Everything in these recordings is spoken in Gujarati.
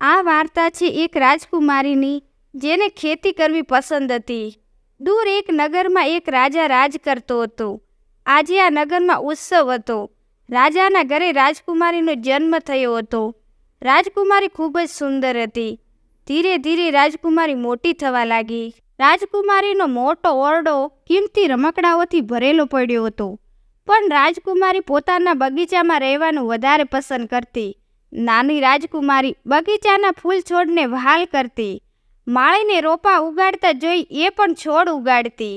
આ વાર્તા છે એક રાજકુમારીની, જેને ખેતી કરવી પસંદ હતી. દૂર એક નગરમાં એક રાજા રાજ કરતો હતો. આજે આ નગરમાં ઉત્સવ હતો. રાજાના ઘરે રાજકુમારીનો જન્મ થયો હતો. રાજકુમારી ખૂબ જ સુંદર હતી. ધીરે ધીરે રાજકુમારી મોટી થવા લાગી. રાજકુમારીનો મોટો ઓરડો કિંમતી રમકડાઓથી ભરેલો પડ્યો હતો. પણ રાજકુમારી પોતાના બગીચામાં રહેવાનું વધારે પસંદ કરતી. નાની રાજકુમારી બગીચાના ફૂલ છોડને વહાલ કરતી, માળીને રોપા ઉગાડતા જોઈ એ પણ છોડ ઉગાડતી.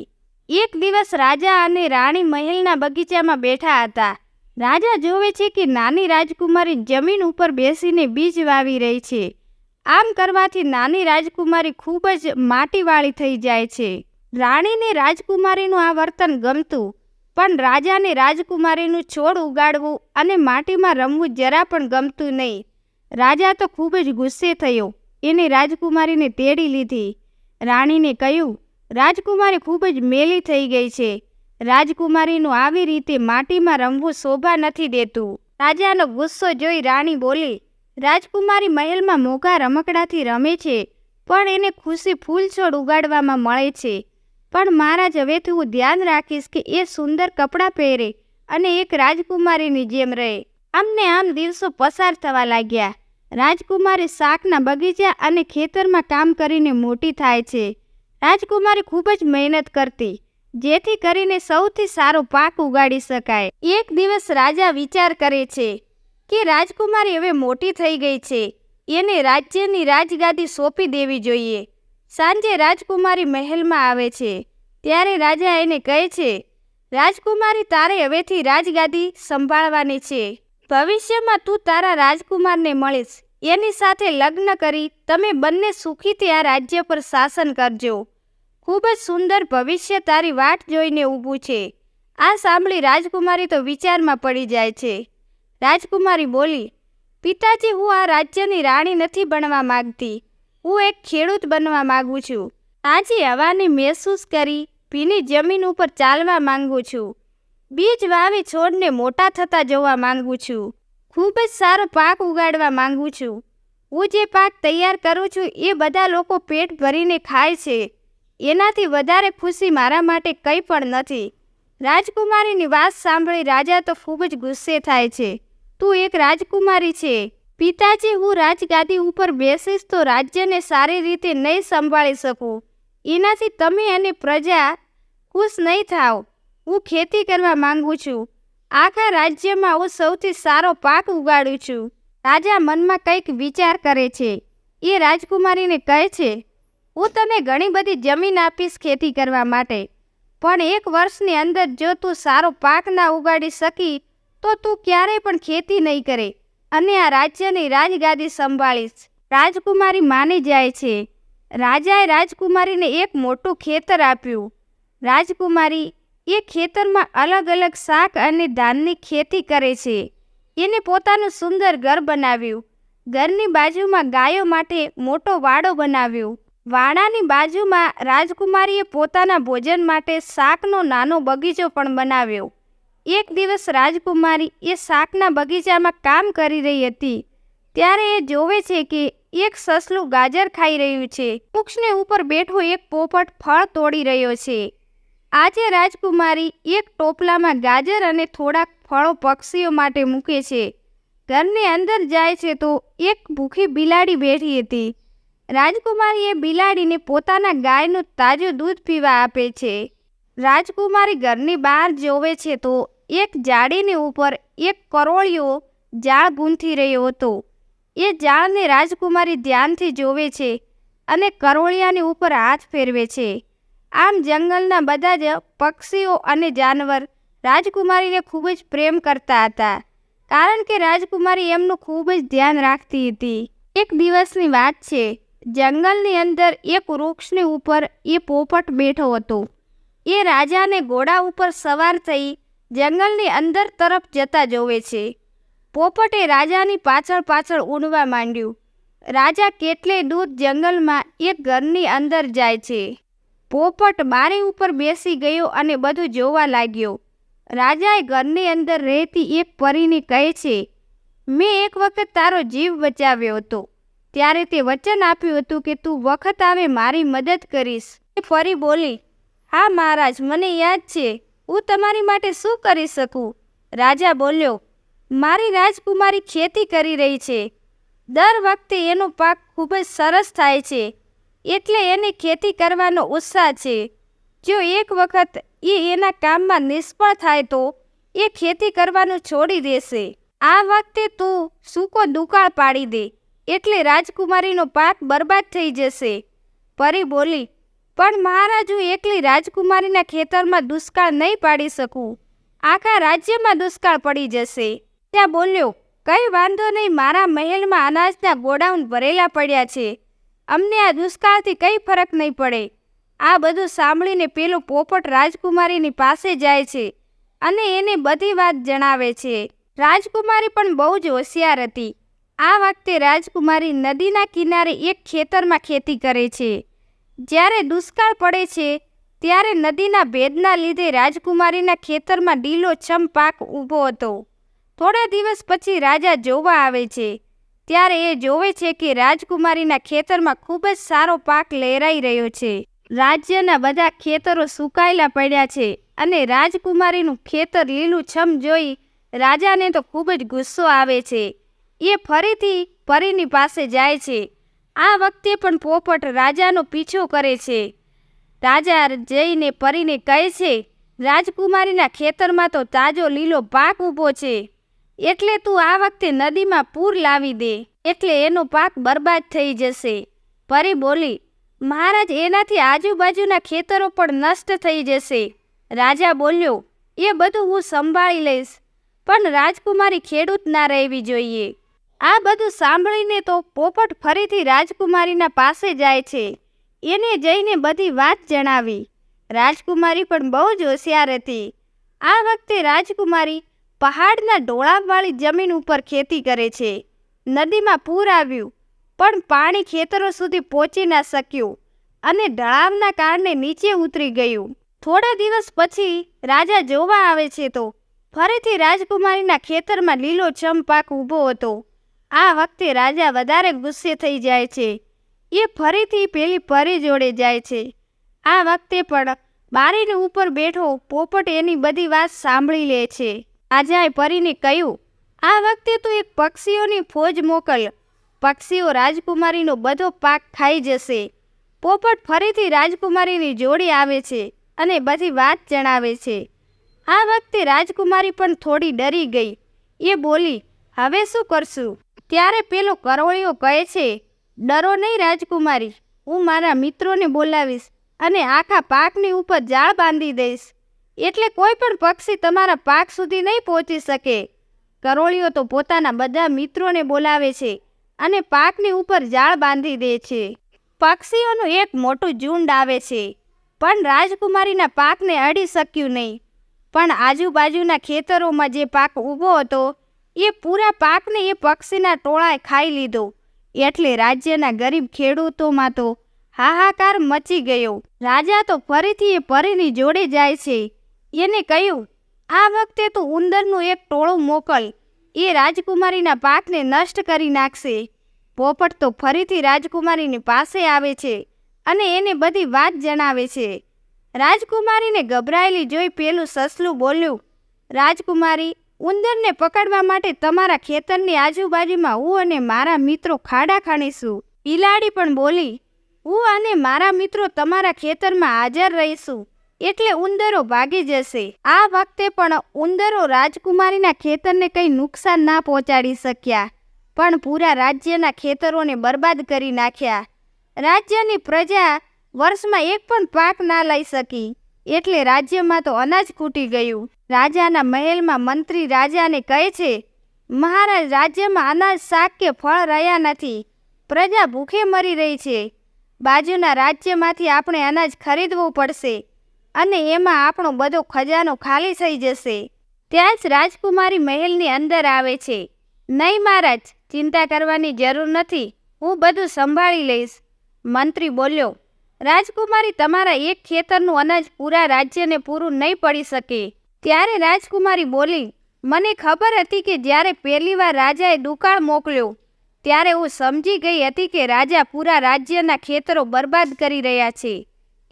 એક દિવસ રાજા અને રાણી મહેલના બગીચામાં બેઠા હતા. રાજા જોવે છે કે નાની રાજકુમારી જમીન ઉપર બેસીને બીજ વાવી રહી છે. આમ કરવાથી નાની રાજકુમારી ખૂબ જ માટીવાળી થઈ જાય છે. રાણીને રાજકુમારીનું આ વર્તન ગમતું. પણ રાજાને રાજકુમારીનું છોડ ઉગાડવું અને માટીમાં રમવું જરા પણ ગમતું નહીં. રાજા તો ખૂબ જ ગુસ્સે થયો. એને રાજકુમારીને તેડી લીધી. રાણીને કહ્યું, રાજકુમારી ખૂબ જ મેલી થઈ ગઈ છે. રાજકુમારીનું આવી રીતે માટીમાં રમવું શોભા નથી દેતું. રાજાનો ગુસ્સો જોઈ રાણી બોલી, રાજકુમારી મહેલમાં મોઘા રમકડાથી રમે છે, પણ એને ખુશી ફૂલ છોડ ઉગાડવામાં મળે છે. પણ મહારાજ હવેથી હું ધ્યાન રાખીશ કે એ સુંદર કપડાં પહેરે અને એક રાજકુમારીની જેમ રહે. આમને આમ દિવસો પસાર થવા લાગ્યા. રાજકુમારી શાકના બગીચા અને ખેતરમાં કામ કરીને મોટી થાય છે. રાજકુમારી ખૂબ જ મહેનત કરતી, જેથી કરીને સૌથી સારો પાક ઉગાડી શકાય. એક દિવસ રાજા વિચાર કરે છે કે રાજકુમારી હવે મોટી થઈ ગઈ છે. એને રાજ્યની રાજગાદી સોંપી દેવી જોઈએ. સાંજે રાજકુમારી મહેલમાં આવે છે. ત્યારે રાજા એને કહે છે, રાજકુમારી તારે હવેથી રાજગાદી સંભાળવાની છે. ભવિષ્યમાં તું તારા રાજકુમારને મળીશ. એની સાથે લગ્ન કરી તમે બંને સુખીથી આ રાજ્ય પર શાસન કરજો. ખૂબ જ સુંદર ભવિષ્ય તારી વાટ જોઈને ઊભું છે. આ સાંભળી રાજકુમારી તો વિચારમાં પડી જાય છે. રાજકુમારી બોલી, પિતાજી, હું આ રાજ્યની રાણી નથી બનવા માંગતી. હું એક ખેડૂત બનવા માંગુ છું. આજે હવાને મહેસૂસ કરી ભીની જમીન ઉપર ચાલવા માંગુ છું. બીજ વાવી છોડને મોટા થતા જોવા માંગુ છું. ખૂબ જ સારો પાક ઉગાડવા માંગુ છું. હું જે પાક તૈયાર કરું છું એ બધા લોકો પેટ ભરીને ખાય છે. એનાથી વધારે ખુશી મારા માટે કંઈ પણ નથી. રાજકુમારીની વાત સાંભળી રાજા તો ખૂબ જ ગુસ્સે થાય છે. તું એક રાજકુમારી છે. પિતાજી, હું રાજગાદી ઉપર બેસીશ તો રાજ્યને સારી રીતે નહીં સંભાળી શકું. એનાથી તમે અને પ્રજા ખુશ નહીં થાવ હું ખેતી કરવા માંગુ છું. આખા રાજ્યમાં હું સૌથી સારો પાક ઉગાડું છું. રાજા મનમાં કંઈક વિચાર કરે છે. એ રાજકુમારીને કહે છે, હું તને ઘણી બધી જમીન આપીશ ખેતી કરવા માટે. પણ એક વર્ષની અંદર જો તું સારો પાક ના ઉગાડી શકી તો તું ક્યારેય પણ ખેતી નહીં કરે. અને આ રાજ્યની રાજગાદી સંભાળીશ રાજકુમારી માની જાય છે. રાજાએ રાજકુમારીને એક મોટું ખેતર આપ્યું. રાજકુમારી એ ખેતરમાં અલગ અલગ શાક અને ધાનની ખેતી કરે છે. એને પોતાનું સુંદર ઘર બનાવ્યું. ઘરની બાજુમાં ગાયો માટે મોટો વાડો બનાવ્યો. વાડાની બાજુમાં રાજકુમારીએ પોતાના ભોજન માટે શાકનો નાનો બગીચો પણ બનાવ્યો. એક દિવસ રાજકુમારી એ શાકના બગીચામાં કામ કરી રહી હતી. ત્યારે એ જોવે છે કે એક સસલું ગાજર ખાઈ રહ્યું છે. વૃક્ષને ઉપર બેઠો એક પોપટ ફળ તોડી રહ્યો છે. આજે રાજકુમારી એક ટોપલામાં ગાજર અને થોડાક ફળો પક્ષીઓ માટે મૂકે છે. ઘરની અંદર જાય છે તો એક ભૂખી બિલાડી બેઠી હતી. રાજકુમારીએ બિલાડીને પોતાના ગાયનું તાજું દૂધ પીવા આપે છે. રાજકુમારી ઘરની બહાર જોવે છે તો એક જાળીની ઉપર એક કરોળિયો જાળ ગૂંથી રહ્યો હતો. એ જાળને રાજકુમારી ધ્યાનથી જોવે છે અને કરોળિયાની ઉપર હાથ ફેરવે છે. આમ જંગલના બધા જ પક્ષીઓ અને જાનવર રાજકુમારીને ખૂબ જ પ્રેમ કરતા હતા, કારણ કે રાજકુમારી એમનું ખૂબ જ ધ્યાન રાખતી હતી. એક દિવસની વાત છે, જંગલની અંદર એક વૃક્ષની ઉપર એ પોપટ બેઠો હતો. એ રાજાને ઘોડા ઉપર સવાર થઈ જંગલની અંદર તરફ જતા જોવે છે. પોપટે રાજાની પાછળ પાછળ ઉડવા માંડ્યું. રાજા કેટલે દૂર જંગલમાં એક ઘરની અંદર જાય છે. પોપટ બારી ઉપર બેસી ગયો અને બધું જોવા લાગ્યો. રાજાએ ઘરની અંદર રહેતી એક પરીને કહે છે, મેં એક વખત તારો જીવ બચાવ્યો હતો. ત્યારે તે વચન આપ્યું હતું કે તું વખત આવે મારી મદદ કરીશ. એ ફરી બોલી હા મહારાજ, મને યાદ છે. હું તમારી માટે શું કરી શકું? રાજા બોલ્યો, મારી રાજકુમારી ખેતી કરી રહી છે. દર વખતે એનો પાક ખૂબ જ સરસ થાય છે. એટલે એને ખેતી કરવાનો ઉત્સાહ છે. જો એક વખત એ એના કામમાં નિષ્ફળ થાય તો એ ખેતી કરવાનું છોડી દેશે. આ વખતે તું સૂકો દુકાળ પાડી દે. એટલે રાજકુમારીનો પાક બરબાદ થઈ જશે. પરી બોલી પણ મહારાજ, હું એકલી રાજકુમારીના ખેતરમાં દુષ્કાળ નહીં પાડી શકું. આખા રાજ્યમાં દુષ્કાળ પડી જશે. ત્યાં બોલ્યો, કંઈ વાંધો નહીં, મારા મહેલમાં અનાજના ગોડાઉન ભરેલા પડ્યા છે. અમને આ દુષ્કાળથી કંઈ ફરક નહીં પડે. આ બધું સાંભળીને પેલો પોપટ રાજકુમારીની પાસે જાય છે અને એને બધી વાત જણાવે છે. રાજકુમારી પણ બહુ જ હોશિયાર હતી. આ વખતે રાજકુમારી નદીના કિનારે એક ખેતરમાં ખેતી કરે છે. જ્યારે દુષ્કાળ પડે છે, ત્યારે નદીના ભેદના લીધે રાજકુમારીના ખેતરમાં લીલો છમ પાક ઊભો હતો. થોડા દિવસ પછી રાજા જોવા આવે છે. ત્યારે એ જોવે છે કે રાજકુમારીના ખેતરમાં ખૂબ જ સારો પાક લહેરાઈ રહ્યો છે. રાજ્યના બધા ખેતરો સુકાયેલા પડ્યા છે અને રાજકુમારીનું ખેતર લીલું છમ જોઈ રાજાને તો ખૂબ જ ગુસ્સો આવે છે. એ ફરીથી પરીની પાસે જાય છે. આ વખતે પણ પોપટ રાજાનો પીછો કરે છે. રાજા જઈને પરીને કહે છે, રાજકુમારીના ખેતરમાં તો તાજો લીલો પાક ઊભો છે. એટલે તું આ વખતે નદીમાં પૂર લાવી દે. એટલે એનો પાક બરબાદ થઈ જશે. પરી બોલી, મહારાજ, એનાથી આજુબાજુના ખેતરો પણ નષ્ટ થઈ જશે. રાજા બોલ્યો, એ બધું હું સંભાળી લઈશ. પણ રાજકુમારી ખેડૂત ના રહેવી જોઈએ. આ બધું સાંભળીને તો પોપટ ફરીથી રાજકુમારીના પાસે જાય છે. એને જઈને બધી વાત જણાવી. રાજકુમારી પણ બહુ જ હોશિયાર હતી. આ વખતે રાજકુમારી પહાડના ડોળાવાળી જમીન ઉપર ખેતી કરે છે. નદીમાં પૂર આવ્યું, પણ પાણી ખેતરો સુધી પહોંચી ના શક્યું અને ઢળાવના કારણે નીચે ઉતરી ગયું. થોડા દિવસ પછી રાજા જોવા આવે છે તો ફરીથી રાજકુમારીના ખેતરમાં લીલો ચમ પાક ઊભો હતો. આ વખતે રાજા વધારે ગુસ્સે થઈ જાય છે. એ ફરીથી પેલી પરી જોડે જાય છે. આ વખતે પણ બારીની ઉપર બેઠો પોપટ એની બધી વાત સાંભળી લે છે. રાજાએ પરીને કહ્યું, આ વખતે તું એક પક્ષીઓની ફોજ મોકલ. પક્ષીઓ રાજકુમારીનો બધો પાક ખાઈ જશે. પોપટ ફરીથી રાજકુમારીની જોડી આવે છે અને બધી વાત જણાવે છે. આ વખતે રાજકુમારી પણ થોડી ડરી ગઈ. એ બોલી, હવે શું કરશું? ત્યારે પેલો કરોળિયો કહે છે, ડરો નહીં રાજકુમારી, હું મારા મિત્રોને બોલાવીશ અને આખા પાકની ઉપર જાળ બાંધી દઈશ. એટલે કોઈ પણ પક્ષી તમારા પાક સુધી નહીં પહોંચી શકે. કરોળિયો તો પોતાના બધા મિત્રોને બોલાવે છે અને પાકની ઉપર જાળ બાંધી દે છે. પક્ષીઓનું એક મોટું ઝુંડ આવે છે, પણ રાજકુમારીના પાકને અડી શક્યું નહીં. પણ આજુબાજુના ખેતરોમાં જે પાક ઊભો હતો એ પૂરા પાકને એ પક્ષીના ટોળાએ ખાઈ લીધો. એટલે રાજ્યના ગરીબ ખેડૂતોમાં તો હાહાકાર મચી ગયો. રાજા તો ફરીથી એ પરીની જોડે જાય છે. એને કહ્યું, આ વખતે તું ઉંદરનું એક ટોળું મોકલ. એ રાજકુમારીના પાકને નષ્ટ કરી નાખશે. પોપટ તો ફરીથી રાજકુમારીની પાસે આવે છે અને એને બધી વાત જણાવે છે. રાજકુમારીને ગભરાયેલી જોઈ પેલું સસલું બોલ્યું, રાજકુમારી ઉંદરને પકડવા માટે તમારા ખેતરની આજુબાજુમાં હું અને મારા મિત્રો ખાડા ખાણીશું. બિલાડી પણ બોલી, હું અને મારા મિત્રો તમારા ખેતરમાં હાજર રહીશું. એટલે ઉંદરો ભાગી જશે. આ વખતે પણ ઉંદરો રાજકુમારીના ખેતરને કંઈ નુકસાન ના પહોંચાડી શક્યા, પણ પૂરા રાજ્યના ખેતરોને બરબાદ કરી નાખ્યા. રાજ્યની પ્રજા વર્ષમાં એક પણ પાક ના લઈ શકી, એટલે રાજ્યમાં તો અનાજ ખૂટી ગયું. રાજાના મહેલમાં મંત્રી રાજાને કહે છે, મહારાજ રાજ્યમાં અનાજ શાક કે ફળ રહ્યા નથી. પ્રજા ભૂખે મરી રહી છે. બાજુના રાજ્યમાંથી આપણે અનાજ ખરીદવું પડશે અને એમાં આપણો બધો ખજાનો ખાલી થઈ જશે. ત્યાં જ રાજકુમારી મહેલની અંદર આવે છે. નહીં મહારાજ, ચિંતા કરવાની જરૂર નથી. હું બધું સંભાળી લઈશ. મંત્રી બોલ્યો, રાજકુમારી, તમારા એક ખેતરનું અનાજ પૂરા રાજ્યને પૂરું નહીં પડી શકે. ત્યારે રાજકુમારી બોલી, મને ખબર હતી કે જ્યારે પહેલીવાર રાજાએ દુકાળ મોકલ્યો, ત્યારે હું સમજી ગઈ હતી કે રાજા પૂરા રાજ્યના ખેતરો બરબાદ કરી રહ્યા છે.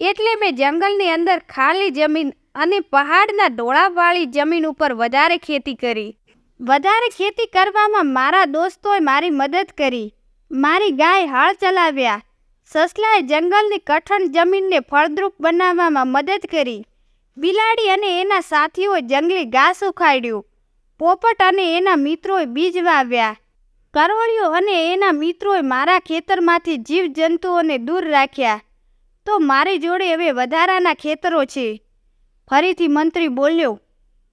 એટલે મેં જંગલની અંદર ખાલી જમીન અને પહાડના ડોળાવાળી જમીન ઉપર વધારે ખેતી કરી. વધારે ખેતી કરવામાં મારા દોસ્તોએ મારી મદદ કરી. મારી ગાય હાળ ચલાવ્યા. સસલાએ જંગલની કઠણ જમીનને ફળદ્રુપ બનાવવામાં મદદ કરી. બિલાડી અને એના સાથીઓએ જંગલી ઘાસ ઉખાડ્યું. પોપટ અને એના મિત્રોએ બીજ વાવ્યા. કરોળિયો અને એના મિત્રોએ મારા ખેતરમાંથી જીવજંતુઓને દૂર રાખ્યા. તો મારી જોડે હવે વધારાના ખેતરો છે. ફરીથી મંત્રી બોલ્યો,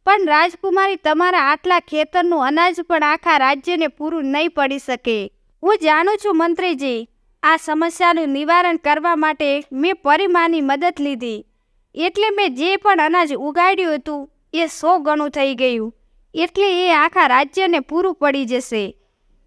પણ રાજકુમારી, તમારા આટલા ખેતરનું અનાજ પણ આખા રાજ્યને પૂરું નહીં પડી શકે. હું જાણું છું, મંત્રીજી, આ સમસ્યાનું નિવારણ કરવા માટે મેં પરિમાની મદદ લીધી. એટલે મેં જે પણ અનાજ ઉગાડ્યું હતું, એ સો ગણું થઈ ગયું. એટલે એ આખા રાજ્યને પૂરું પડી જશે.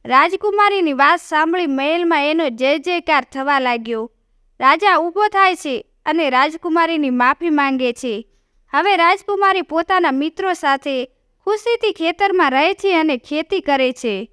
રાજકુમારીની વાત સાંભળી મહેલમાં એનો જય જયકાર થવા લાગ્યો. રાજા ઊભો થાય છે અને રાજકુમારીની માફી માંગે છે. હવે રાજકુમારી પોતાના મિત્રો સાથે ખુશીથી ખેતરમાં રહે છે અને ખેતી કરે છે.